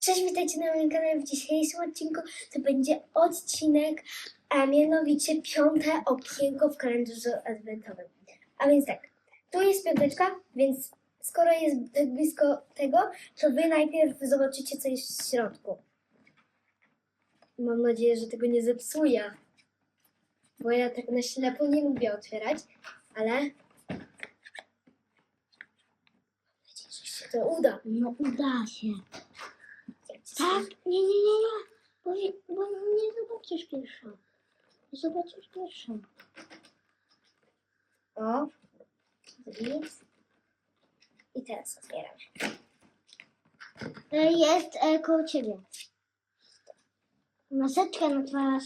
Cześć, witajcie na moim kanale. W dzisiejszym odcinku to będzie odcinek, a mianowicie piąte okienko w kalendarzu adwentowym. A więc tak, tu jest piąteczka, więc skoro jest tak blisko tego, to wy najpierw zobaczycie, co jest w środku. Mam nadzieję, że tego nie zepsuję, bo ja tak na ślepo nie lubię otwierać, ale mam nadzieję, że się to uda. No uda się. Tak? Nie, nie, nie, nie. Bo, bo nie zobaczysz pierwsza. Nie zobaczysz pierwsza. O, nic. I teraz otwieram. E, Jest e, koło ciebie. Maseczka na twarz.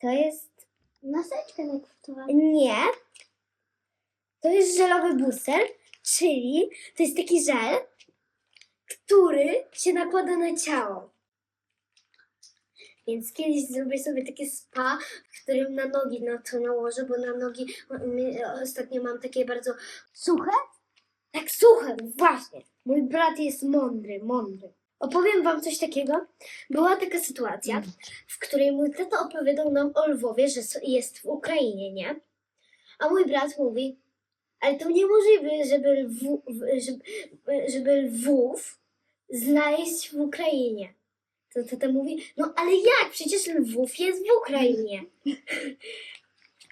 To jest. Maseczka na twarz. Nie. To jest żelowy booster, czyli to jest taki żel, który się nakłada na ciało. Więc kiedyś zrobię sobie takie spa, w którym na nogi na to nałożę, bo na nogi ostatnio mam takie bardzo Suche? Tak, słuchaj, właśnie. Mój brat jest mądry, mądry. Opowiem wam coś takiego. Była taka sytuacja, w której mój tata opowiadał nam o Lwowie, że jest w Ukrainie, nie? A mój brat mówi, ale to niemożliwe, żeby, lwu, żeby, żeby Lwów znaleźć w Ukrainie. To tata mówi, no ale jak? Przecież Lwów jest w Ukrainie.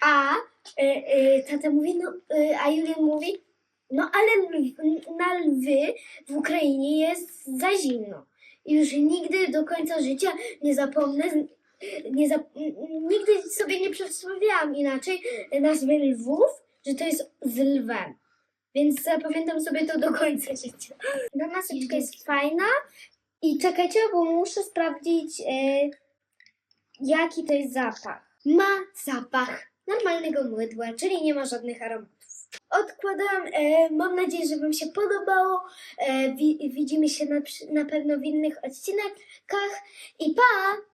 A e, e, tata mówi, no, e, a Julian mówi, no ale na lwy w Ukrainie jest za zimno. Już nigdy do końca życia nie zapomnę, nie zap, nigdy sobie nie przedstawiałam inaczej nazwy lwów, że to jest z lwem. Więc zapamiętam sobie to do końca życia. Ta maseczka jest fajna i czekajcie, bo muszę sprawdzić e, jaki to jest zapach. Ma zapach normalnego mydła, czyli nie ma żadnych aromatów. Odkładam. E, mam nadzieję, że Wam się podobało. E, wi- widzimy się na, na pewno w innych odcinkach. I pa!